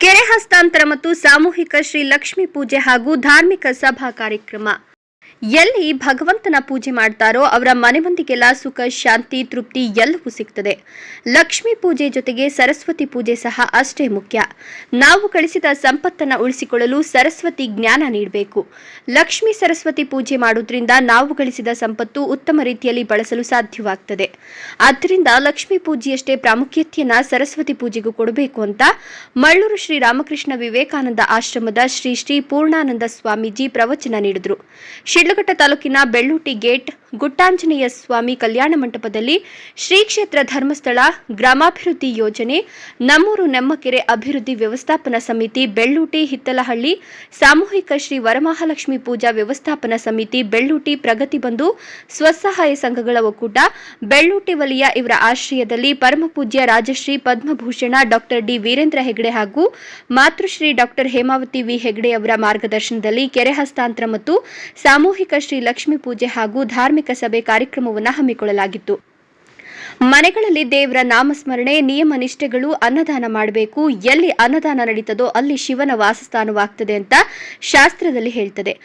ಕೆರೆ ಹಸ್ತಾಂತರ ಮತ್ತು ಸಾಮೂಹಿಕ ಶ್ರೀ ಲಕ್ಷ್ಮಿ ಪೂಜೆ ಹಾಗೂ ಧಾರ್ಮಿಕ ಸಭಾ ಕಾರ್ಯಕ್ರಮ. ಎಲ್ಲಿ ಭಗವಂತನ ಪೂಜೆ ಮಾಡ್ತಾರೋ ಅವರ ಮನೆ ಮಂದಿಗೆಲ್ಲ ಸುಖ, ಶಾಂತಿ, ತೃಪ್ತಿ ಎಲ್ಲವೂ ಸಿಗ್ತದೆ. ಲಕ್ಷ್ಮೀ ಪೂಜೆ ಜೊತೆಗೆ ಸರಸ್ವತಿ ಪೂಜೆ ಸಹ ಅಷ್ಟೇ ಮುಖ್ಯ. ನಾವು ಕಳಿಸಿದ ಸಂಪತ್ತನ್ನ ಉಳಿಸಿಕೊಳ್ಳಲು ಸರಸ್ವತಿ ಜ್ಞಾನ ನೀಡಬೇಕು. ಲಕ್ಷ್ಮಿ ಸರಸ್ವತಿ ಪೂಜೆ ಮಾಡೋದ್ರಿಂದ ನಾವು ಗಳಿಸಿದ ಸಂಪತ್ತು ಉತ್ತಮ ರೀತಿಯಲ್ಲಿ ಬಳಸಲು ಸಾಧ್ಯವಾಗ್ತದೆ. ಆದ್ದರಿಂದ ಲಕ್ಷ್ಮೀ ಪೂಜೆಯಷ್ಟೇ ಪ್ರಾಮುಖ್ಯತೆಯನ್ನ ಸರಸ್ವತಿ ಪೂಜೆಗೂ ಕೊಡಬೇಕು ಅಂತ ಮಳ್ಳೂರು ಶ್ರೀ ರಾಮಕೃಷ್ಣ ವಿವೇಕಾನಂದ ಆಶ್ರಮದ ಶ್ರೀ ಶ್ರೀ ಪೂರ್ಣಾನಂದ ಸ್ವಾಮೀಜಿ ಪ್ರವಚನ ನೀಡಿದರು. ಶಿಡ್ಲಘಟ್ಟ ತಾಲೂಕಿನ ಬೆಳ್ಳೂಟಿ ಗೇಟ್ ಗುಟ್ಟಾಂಜನೇಯ ಸ್ವಾಮಿ ಕಲ್ಯಾಣ ಮಂಟಪದಲ್ಲಿ ಶ್ರೀ ಕ್ಷೇತ್ರ ಧರ್ಮಸ್ಥಳ ಗ್ರಾಮಾಭಿವೃದ್ಧಿ ಯೋಜನೆ, ನಮ್ಮೂರು ನೆಮ್ಮಕೆರೆ ಅಭಿವೃದ್ಧಿ ವ್ಯವಸ್ಥಾಪನಾ ಸಮಿತಿ ಬೆಳ್ಳೂಟಿ ಹಿತ್ತಲಹಳ್ಳಿ, ಸಾಮೂಹಿಕ ಶ್ರೀ ವರಮಹಾಲಕ್ಷ್ಮಿ ಪೂಜಾ ವ್ಯವಸ್ಥಾಪನಾ ಸಮಿತಿ ಬೆಳ್ಳೂಟಿ ಪ್ರಗತಿ ಬಂಧು, ಸ್ವಸಹಾಯ ಸಂಘಗಳ ಒಕ್ಕೂಟ, ಬೆಳ್ಳೂಟಿ ವಲಯ ಇವರ ಆಶ್ರಯದಲ್ಲಿ ಪರಮಪೂಜ್ಯ ರಾಜಶ್ರೀ ಪದ್ಮಭೂಷಣ, ಡಾಕ್ಟರ್ ಡಿ ವೀರೇಂದ್ರ ಹೆಗಡೆ ಹಾಗೂ ಮಾತೃಶ್ರೀ ಡಾಕ್ಟರ್ ಹೇಮಾವತಿ ವಿ ಹೆಗಡೆ ಅವರ ಮಾರ್ಗದರ್ಶನದಲ್ಲಿ ಕೆರೆ ಹಸ್ತಾಂತರ ಮತ್ತು ಸಾಮೂಹಿಕ ಶ್ರೀ ಲಕ್ಷ್ಮೀ ಪೂಜೆ ಹಾಗೂ ಧಾರ್ಮಿಕ ಸಭೆ ಕಾರ್ಯಕ್ರಮವನ್ನು ಹಮ್ಮಿಕೊಳ್ಳಲಾಗಿತ್ತು. ಮನೆಗಳಲ್ಲಿ ದೇವರ ನಾಮಸ್ಮರಣೆ, ನಿಯಮ ನಿಷ್ಠೆಗಳು ಅನ್ನದಾನ ಮಾಡಬೇಕು. ಎಲ್ಲಿ ಅನ್ನದಾನ ನಡೀತದೋ ಅಲ್ಲಿ ಶಿವನ ವಾಸಸ್ಥಾನವಾಗ್ತದೆ ಅಂತ ಶಾಸ್ತ್ರದಲ್ಲಿ ಹೇಳ್ತದೆ.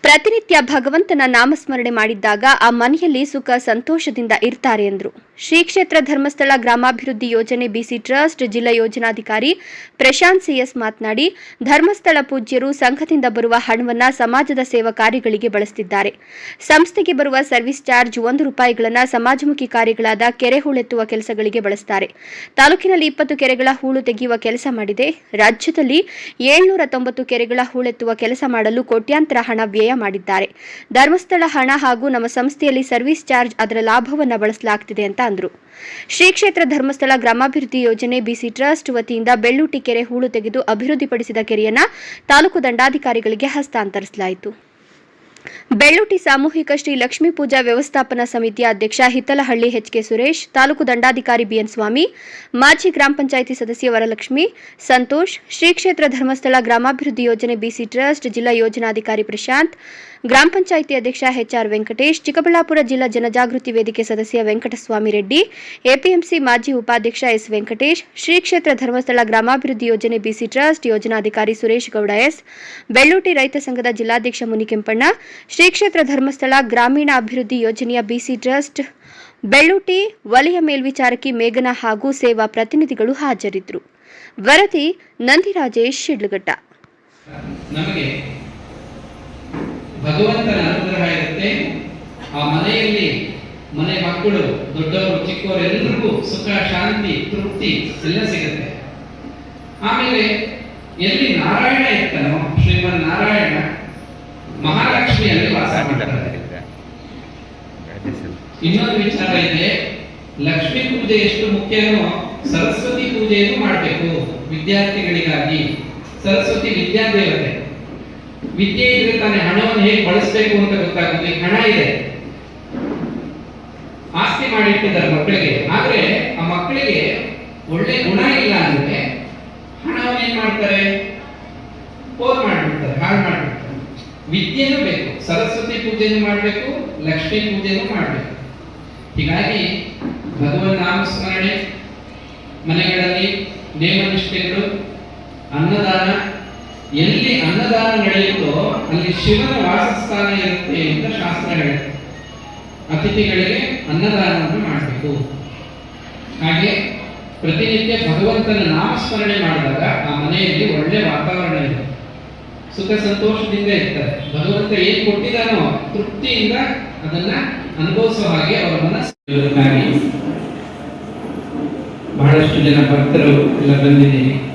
ಪ್ರತಿನಿತ್ಯ ಭಗವಂತನ ನಾಮಸ್ಮರಣೆ ಮಾಡಿದ್ದಾಗ ಆ ಮನೆಯಲ್ಲಿ ಸುಖ, ಸಂತೋಷದಿಂದ ಇರ್ತಾರೆ ಎಂದರು. ಶ್ರೀ ಕ್ಷೇತ್ರ ಧರ್ಮಸ್ಥಳ ಗ್ರಾಮಾಭಿವೃದ್ಧಿ ಯೋಜನೆ ಬಿಸಿ ಟ್ರಸ್ಟ್ ಜಿಲ್ಲಾ ಯೋಜನಾಧಿಕಾರಿ ಪ್ರಶಾಂತ್ ಸಿಎಸ್ ಮಾತನಾಡಿ, ಧರ್ಮಸ್ಥಳ ಪೂಜ್ಯರು ಸಂಘದಿಂದ ಬರುವ ಹಣವನ್ನು ಸಮಾಜದ ಸೇವಾ ಕಾರ್ಯಗಳಿಗೆ ಬಳಸುತ್ತಿದ್ದಾರೆ ಸಂಸ್ಥೆಗೆ ಬರುವ ಸರ್ವಿಸ್ ಚಾರ್ಜ್ ಒಂದು ರೂಪಾಯಿಗಳನ್ನು ಸಮಾಜಮುಖಿ ಕಾರ್ಯಗಳಾದ ಕೆರೆ ಹೂಳೆತ್ತುವ ಕೆಲಸಗಳಿಗೆ ಬಳಸುತ್ತಾರೆ ತಾಲೂಕಿನಲ್ಲಿ ಇಪ್ಪತ್ತು ಕೆರೆಗಳ ಹೂಳು ತೆಗೆಯುವ ಕೆಲಸ ಮಾಡಿದೆ. ರಾಜ್ಯದಲ್ಲಿ ಏಳ್ನೂರ ತೊಂಬತ್ತು ಕೆರೆಗಳ ಹೂಳೆತ್ತುವ ಕೆಲಸ ಮಾಡಲು ಕೋಟ್ಯಾಂತರ ಹಣ ವ್ಯಯ ಮಾಡಿದ್ದಾರೆ. ಧರ್ಮಸ್ಥಳ ಹಣ ಹಾಗೂ ನಮ್ಮ ಸಂಸ್ಥೆಯಲ್ಲಿ ಸರ್ವಿಸ್ ಚಾರ್ಜ್ ಅದರ ಲಾಭವನ್ನು ಬಳಸಲಾಗುತ್ತಿದೆ ಅಂತ ಅಂದರು. ಶ್ರೀ ಕ್ಷೇತ್ರ ಧರ್ಮಸ್ಥಳ ಗ್ರಾಮಾಭಿವೃದ್ಧಿ ಯೋಜನೆ ಬಿಸಿ ಟ್ರಸ್ಟ್ ವತಿಯಿಂದ ಬೆಳ್ಳೂಟಿ ಕೆರೆ ಹೂಳು ತೆಗೆದು ಅಭಿವೃದ್ಧಿಪಡಿಸಿದ ಕೆರೆಯನ್ನ ತಾಲೂಕು ದಂಡಾಧಿಕಾರಿಗಳಿಗೆ ಹಸ್ತಾಂತರಿಸಲಾಯಿತು. ಬೆಳ್ಳೂಟಿ ಸಾಮೂಹಿಕ ಶ್ರೀ ಲಕ್ಷ್ಮೀ ಪೂಜಾ ವ್ಯವಸ್ಥಾಪನಾ ಸಮಿತಿಯ ಅಧ್ಯಕ್ಷ ಹಿತ್ತಲಹಳ್ಳಿ ಎಚ್ಕೆ ಸುರೇಶ್, ತಾಲೂಕು ದಂಡಾಧಿಕಾರಿ ಬಿಎನ್ ಸ್ವಾಮಿ, ಮಾಜಿ ಗ್ರಾಮ ಪಂಚಾಯಿತಿ ಸದಸ್ಯ ವರಲಕ್ಷ್ಮಿ, ಸಂತೋಷ್, ಶ್ರೀ ಕ್ಷೇತ್ರ ಧರ್ಮಸ್ಥಳ ಗ್ರಾಮಾಭಿವೃದ್ಧಿ ಯೋಜನೆ ಬಿಸಿ ಟ್ರಸ್ಟ್ ಜಿಲ್ಲಾ ಯೋಜನಾಧಿಕಾರಿ ಪ್ರಶಾಂತ್ ಗ್ರಾಮ ಪಂಚಾಯಿತಿ ಅಧ್ಯಕ್ಷ ಎಚ್ಆರ್ ವೆಂಕಟೇಶ್, ಚಿಕ್ಕಬಳ್ಳಾಪುರ ಜಿಲ್ಲಾ ಜನಜಾಗೃತಿ ವೇದಿಕೆ ಸದಸ್ಯ ವೆಂಕಟಸ್ವಾಮಿ ರೆಡ್ಡಿ, ಎಪಿಎಂಸಿ ಮಾಜಿ ಉಪಾಧ್ಯಕ್ಷ ಎಸ್ ವೆಂಕಟೇಶ್, ಶ್ರೀ ಕ್ಷೇತ್ರ ಧರ್ಮಸ್ಥಳ ಗ್ರಾಮಾಭಿವೃದ್ಧಿ ಯೋಜನೆ ಬಿಸಿ ಟ್ರಸ್ಟ್ ಯೋಜನಾಧಿಕಾರಿ ಸುರೇಶ್ ಗೌಡ ಎಸ್, ಬೆಳ್ಳೂಟಿ ರೈತ ಸಂಘದ ಜಿಲ್ಲಾಧ್ಯಕ್ಷ ಮುನಿಕೆಂಪಣ್ಣ, ಶ್ರೀ ಕ್ಷೇತ್ರ ಧರ್ಮಸ್ಥಳ ಗ್ರಾಮೀಣ ಅಭಿವೃದ್ಧಿ ಯೋಜನೆಯ ಬಿಸಿ ಟ್ರಸ್ಟ್ ಬೆಳ್ಳೂಟಿ, ವಲಯ ಮೇಲ್ವಿಚಾರಕಿ ಮೇಘನ ಹಾಗೂ ಸೇವಾ ಪ್ರತಿನಿಧಿಗಳು ಹಾಜರಿದ್ದರು. ವರದಿ ನಂದಿರಾಜೇಶ್ ಶಿಡ್ಲಘಟ್ಟ. ಭಗವಂತನ ಅನುಗ್ರಹ ಇರುತ್ತೆ. ಆ ಮನೆಯಲ್ಲಿ ಮನೆ ಮಕ್ಕಳು, ದೊಡ್ಡವರು, ಚಿಕ್ಕವರು ಎಲ್ರಿಗೂ ಸುಖ, ಶಾಂತಿ, ತೃಪ್ತಿ ಎಲ್ಲ ಸಿಗುತ್ತೆ. ಆಮೇಲೆ ಎಲ್ಲಿ ನಾರಾಯಣ ಇರ್ತಾನೋ ಶ್ರೀಮನ್ ನಾರಾಯಣ ಮಹಾಲಕ್ಷ್ಮಿಯಲ್ಲಿ ವಾಸ ಮಾಡ್ತಾರೆ. ಇನ್ನೊಂದು ವಿಚಾರ ಇದೆ, ಲಕ್ಷ್ಮೀ ಪೂಜೆ ಎಷ್ಟು ಮುಖ್ಯನೋ, ಸರಸ್ವತಿ ಪೂಜೆಯನ್ನು ಮಾಡಬೇಕು ವಿದ್ಯಾರ್ಥಿಗಳಿಗಾಗಿ. ಸರಸ್ವತಿ ವಿದ್ಯಾದೇವತೆ. ವಿದ್ಯೆ ಇದ್ರೆ ತಾನೇ ಹಣವನ್ನು ಹೇಗೆ ಬಳಸಬೇಕು ಅಂತ ಗೊತ್ತಾಗುತ್ತೆ. ಹಣ ಇದೆ. ಆಸ್ತಿ ಮಾಡಿಟ್ಟಿದ್ದಾರೆ ಮಕ್ಕಳಿಗೆ. ಆದ್ರೆ ಆ ಮಕ್ಕಳಿಗೆ ಒಳ್ಳೆ ಗುಣ ಇಲ್ಲ ಅಂದ್ರೆ ಹಣವನ್ನು ಏನ್ ಮಾಡ್ತಾರೆ? ಪೋರ್ ಮಾಡ್ಬಿಡ್ತಾರೆ, ಹಾಳು ಮಾಡ್ಬಿಡ್ತಾರೆ. ವಿದ್ಯೆನೂ ಬೇಕು. ಸರಸ್ವತಿ ಪೂಜೆನೂ ಮಾಡಬೇಕು, ಲಕ್ಷ್ಮೀ ಪೂಜೆನೂ ಮಾಡಬೇಕು. ಹೀಗಾಗಿ ಭಗವನ್ ನಾಮಸ್ಮರಣೆ, ಮನೆಗಳಲ್ಲಿ ನೇಮನಿಷ್ಠೆಗಳು, ಅನ್ನದಾನ ಎಲ್ಲಿ ಅನ್ನದಾನ ನಡೆಯುತ್ತೋ ಅಲ್ಲಿ ಶಿವನ ವಾಸಸ್ಥಾನ ಇರುತ್ತೆ ಅಂತ ಶಾಸ್ತ್ರ ಹೇಳುತ್ತೆ. ಅತಿಥಿಗಳಿಗೆ ಅನ್ನದಾನವನ್ನು ಮಾಡಬೇಕು. ಹಾಗೆ ಪ್ರತಿನಿತ್ಯ ಭಗವಂತನ ನಾಮಸ್ಮರಣೆ ಮಾಡಿದಾಗ ಆ ಮನೆಯಲ್ಲಿ ಒಳ್ಳೆ ವಾತಾವರಣ ಇದೆ ಸುಖ ಸಂತೋಷದಿಂದ ಇರ್ತಾರೆ. ಭಗವಂತ ಏನ್ ಕೊಟ್ಟಿದ್ದಾನೋ ತೃಪ್ತಿಯಿಂದ ಅದನ್ನ ಅನುಭವಿಸೋ ಹಾಗೆ ಅವರ ಮನಸ್ಸು ಬಹಳಷ್ಟು ಜನ ಭಕ್ತರು ಎಲ್ಲ ಬಂದಿದ್ದೀವಿ.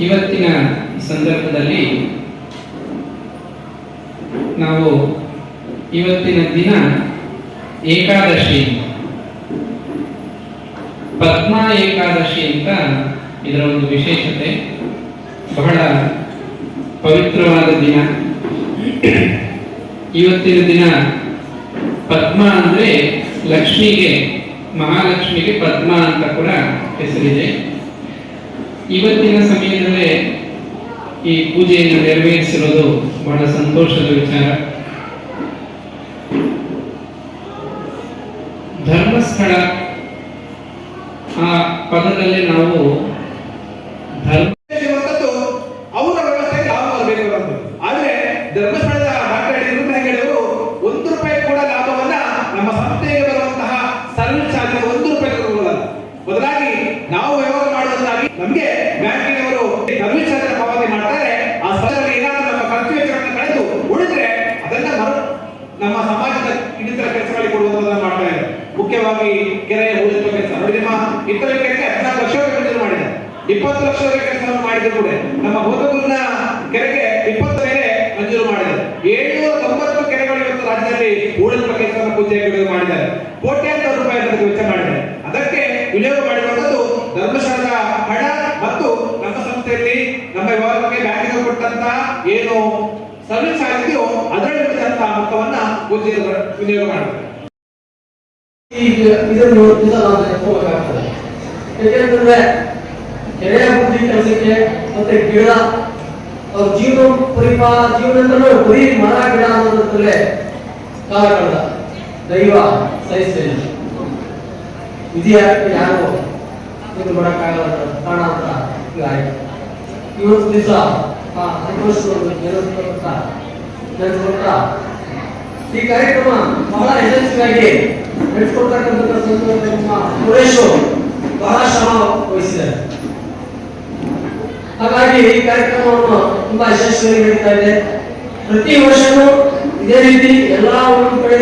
ಇವತ್ತಿನ ಸಂದರ್ಭದಲ್ಲಿ ನಾವು ಇವತ್ತಿನ ದಿನ ಏಕಾದಶಿ ಪದ್ಮ ಏಕಾದಶಿ ಅಂತ ಇದರ ಒಂದು ವಿಶೇಷತೆ. ಬಹಳ ಪವಿತ್ರವಾದ ದಿನ. ಇವತ್ತಿನ ದಿನ ಪದ್ಮ ಅಂದ್ರೆ ಲಕ್ಷ್ಮಿಗೆ, ಮಹಾಲಕ್ಷ್ಮಿಗೆ ಪದ್ಮ ಅಂತ ಕೂಡ ಹೆಸರಿದೆ. ಇವತ್ತಿನ ಸಮಯದಲ್ಲೇ ಈ ಪೂಜೆಯನ್ನು ನೆರವೇರಿಸಿರೋದು ಬಹಳ ಸಂತೋಷದ ವಿಚಾರ. ಧರ್ಮಸ್ಥಳ ಆ ಪದದಲ್ಲಿ ನಾವು ಧರ್ಮ ಇರುವಂತದ್ದು ಅವರ ವ್ಯವಸ್ಥೆಗೆ ಲಾಭ ಬರಬೇಕು ಅನ್ನೋದು ಆದ್ರೆ ಧರ್ಮಸ್ಥಳದ ಡಾಕ್ಟರ್ ನಿರೂಪಣೆ ಹೇಳಿದರು ಒಂದು ರೂಪಾಯಿ ಕೂಡ ಲಾಭವನ್ನ ನಮ್ಮ ಸಂಸ್ಥೆಗೆ ಬರುವಂತಹ ಸರ್ವಿಸ್ ಚಾರ್ಜ್ ಒಂದು ರೂಪಾಯಿ ಕೊಡುವುದಲ್ಲ ಬದಲಾಗಿ ನಾವು ವ್ಯವಹಾರ ಮಾಡುವುದಾಗಿ ನಮಗೆ ಬ್ಯಾಂಕಿನವರು ಸರ್ವಿಸ್ ಚಾರ್ಜ್ ಪಾವತಿ ಮಾಡ್ತಾರೆ ಆ ಸಲಲ್ಲಿ ಏನಾದರೂ ನಮ್ಮ ಖರ್ಚು ವೆಚ್ಚಗಳನ್ನು ಕಳೆದು ಉಳಿದ್ರೆ ಅದನ್ನ ಮರು ನಮ್ಮ ಸಮಾಜದ ಇನ್ನಿತರ ಕೆಲಸಗಳಿಗೆ ಕೊಡುವುದನ್ನ ಮಾಡ್ತಾ ಇದ್ದಾರೆ. ಮುಖ್ಯವಾಗಿ ಕೆರೆ ಉಳಿಸುವ ಕೆಲಸ. ನೋಡಿ ನಿಮ್ಮ ಇತರ ಕೆರೆಗೆ ಹದಿನಾಲ್ಕು ಲಕ್ಷ ಮಂಜೂರು ಮಾಡಿದೆ ಇಪ್ಪತ್ತು ಲಕ್ಷ ರೂಪಾಯಿ ಕೆಲಸವನ್ನು ಮಾಡಿದ್ರು ಕೂಡ ನಮ್ಮ ಬೋಧಗುರಿನ ಕೆರೆಗೆ ಇಪ್ಪತ್ತು ಮೇಲೆ ಮಂಜೂರು ಮಾಡಿದೆ ಏಳ್ನೂರ ತೊಂಬತ್ತು ಕೆರೆಗಳು ಇವತ್ತು ರಾಜ್ಯದಲ್ಲಿ ಉಳಿಸುವ ಕೆಲಸವನ್ನು ಪೂಜೆ ಮಾಡಿದ್ದಾರೆ. ಕೋಟ್ಯಾಂತರ ರೂಪಾಯಿ ವೆಚ್ಚ ಮಾಡಿದ್ದಾರೆ. ಅದಕ್ಕೆ ವಿನಿಯೋಗ ಮಾಡಿರುವಂತದ್ದು ಧರ್ಮಶಾಲದ ಹಣ ಮತ್ತು ನಮ್ಮ ಸಂಸ್ಥೆಯಲ್ಲಿ, ನಮ್ಮ ವಿಭಾಗಕ್ಕೆ ಬ್ಯಾಂಕಿಗೆ ಕೊಟ್ಟಂತಹ ಏನು ಸರ್ವಿಸ್ ಆಗಿದೆಯೋ ಅದರಲ್ಲಿ ಉಳಿದಂತಹ ಮೊತ್ತವನ್ನ ಉದ್ಯೋಗ ವಿನಿಯೋಗ ಮಾಡ್ತಾರೆ ಇದನ್ನು ನೆನಪೋಬೇಕಾಗ್ತದೆ ಯಾಕೆಂತಂದ್ರೆ ಕೆರೆಯ ಅಭಿವೃದ್ಧಿ ಕೆಲಸಕ್ಕೆ ಮತ್ತೆ ಗಿಡ, ಅವ್ರ ಜೀವನ ಪರಿಪಾ ಜೀವನದಲ್ಲೂ ಬರೀ ಮರ, ಗಿಡ ಅನ್ನೋದ್ರಲ್ಲೇ ಕಾಲ ದೈವ ಸಹಿಸ್ತೇನೆ ವಿಧಿಯಾಗಿ ಯಾರು? ಇದು ಮಾಡೋಕ್ಕಾಗಲ್ಲ ಕಾರಣ ಅಂತ ಇವತ್ತು ದಿವಸ ಆ ಸಂತೋಷವನ್ನು ನೆನಪಿಸ್ಕೊಳ್ತಾ ನೆನಪಿಸ್ಕೊಳ್ತಾ ಈ ಕಾರ್ಯಕ್ರಮ ಬಹಳ ಯಶಸ್ವಿಯಾಗಿ ನಡೆಸಿಕೊಡ್ತಕ್ಕಂಥ ಸಂತೋಷ ನಮ್ಮ ಸುರೇಶ್ ಬಹಳ ಶ್ರಮ ವಹಿಸಿದ್ದಾರೆ. ಹಾಗಾಗಿ ಈ ಕಾರ್ಯಕ್ರಮವನ್ನು ತುಂಬಾ ಯಶಸ್ವಿಯಾಗಿ ನಡೀತಾ ಇದೆ. ಪ್ರತಿ ವರ್ಷವೂ ಇದೇ ರೀತಿ ಎಲ್ಲ ಒಂದು ಕಡೆ